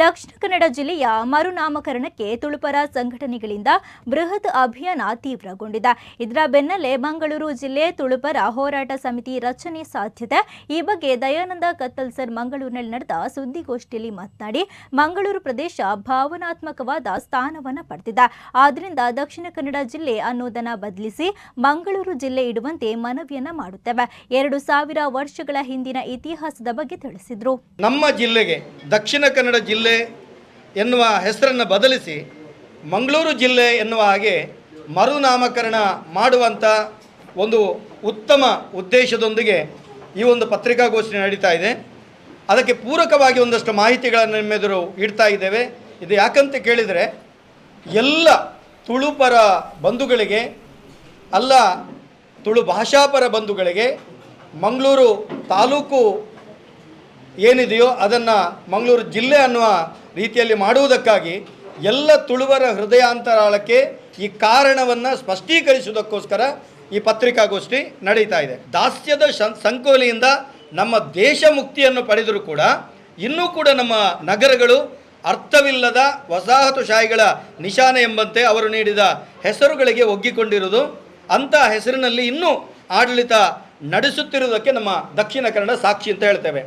ದಕ್ಷಿಣ ಕನ್ನಡ ಜಿಲ್ಲೆಯ ಮರುನಾಮಕರಣಕ್ಕೆ ತುಳುಪರ ಸಂಘಟನೆಗಳಿಂದ ಬೃಹತ್ ಅಭಿಯಾನ ತೀವ್ರಗೊಂಡಿದೆ. ಇದರ ಬೆನ್ನಲ್ಲೇ ಮಂಗಳೂರು ಜಿಲ್ಲೆ ತುಳುಪರ ಹೋರಾಟ ಸಮಿತಿ ರಚನೆ ಸಾಧ್ಯತೆ. ಈ ಬಗ್ಗೆ ದಯಾನಂದ ಕತ್ತಲ್ಸರ್ ಮಂಗಳೂರಿನಲ್ಲಿ ನಡೆದ ಸುದ್ದಿಗೋಷ್ಠಿಯಲ್ಲಿ ಮಾತನಾಡಿ, ಮಂಗಳೂರು ಪ್ರದೇಶ ಭಾವನಾತ್ಮಕವಾದ ಸ್ಥಾನವನ್ನು ಪಡೆದಿದೆ. ಆದ್ದರಿಂದ ದಕ್ಷಿಣ ಕನ್ನಡ ಜಿಲ್ಲೆ ಅನ್ನೋದನ್ನ ಬದಲಿಸಿ ಮಂಗಳೂರು ಜಿಲ್ಲೆ ಇಡುವಂತೆ ಮನವಿಯನ್ನ ಮಾಡುತ್ತೇವೆ. ಎರಡು ಸಾವಿರ ವರ್ಷಗಳ ಹಿಂದಿನ ಇತಿಹಾಸದ ಬಗ್ಗೆ ತಿಳಿಸಿದ್ರು. ನಮ್ಮ ಜಿಲ್ಲೆಗೆ ದಕ್ಷಿಣ ಕನ್ನಡ ಜಿಲ್ಲೆ ಎನ್ನುವ ಹೆಸರನ್ನು ಬದಲಿಸಿ ಮಂಗಳೂರು ಜಿಲ್ಲೆ ಎನ್ನುವ ಹಾಗೆ ಮರುನಾಮಕರಣ ಮಾಡುವಂಥ ಒಂದು ಉತ್ತಮ ಉದ್ದೇಶದೊಂದಿಗೆ ಈ ಒಂದು ಪತ್ರಿಕಾಗೋಷ್ಠಿ ನಡೀತಾ ಇದೆ. ಅದಕ್ಕೆ ಪೂರಕವಾಗಿ ಒಂದಷ್ಟು ಮಾಹಿತಿಗಳನ್ನು ನಿಮ್ಮೆದುರು ಇಡ್ತಾ ಇದ್ದೇವೆ. ಇದು ಯಾಕಂತ ಕೇಳಿದರೆ ಎಲ್ಲ ತುಳುಪರ ಬಂಧುಗಳಿಗೆ, ಅಲ್ಲ ತುಳು ಭಾಷಾಪರ ಬಂಧುಗಳಿಗೆ, ಮಂಗಳೂರು ತಾಲೂಕು ಏನಿದೆಯೋ ಅದನ್ನು ಮಂಗಳೂರು ಜಿಲ್ಲೆ ಅನ್ನುವ ರೀತಿಯಲ್ಲಿ ಮಾಡುವುದಕ್ಕಾಗಿ ಎಲ್ಲ ತುಳುವರ ಹೃದಯಾಂತರಾಳಕ್ಕೆ ಈ ಕಾರಣವನ್ನು ಸ್ಪಷ್ಟೀಕರಿಸುವುದಕ್ಕೋಸ್ಕರ ಈ ಪತ್ರಿಕಾಗೋಷ್ಠಿ ನಡೀತಾ ಇದೆ. ದಾಸ್ಯದ ಸಂಕೋಲೆಯಿಂದ ನಮ್ಮ ದೇಶ ಮುಕ್ತಿಯನ್ನು ಪಡೆದರೂ ಕೂಡ ಇನ್ನೂ ಕೂಡ ನಮ್ಮ ನಗರಗಳು ಅರ್ಥವಿಲ್ಲದ ವಸಾಹತುಶಾಹಿಗಳ ನಿಶಾನೆ ಎಂಬಂತೆ ಅವರು ನೀಡಿದ ಹೆಸರುಗಳಿಗೆ ಒಗ್ಗಿಕೊಂಡಿರುವುದು ಅಂಥ ಹೆಸರಿನಲ್ಲಿ ಇನ್ನೂ ಆಡಳಿತ ನಡೆಸುತ್ತಿರುವುದಕ್ಕೆ ನಮ್ಮ ದಕ್ಷಿಣ ಕನ್ನಡ ಸಾಕ್ಷಿ ಅಂತ ಹೇಳ್ತೇವೆ.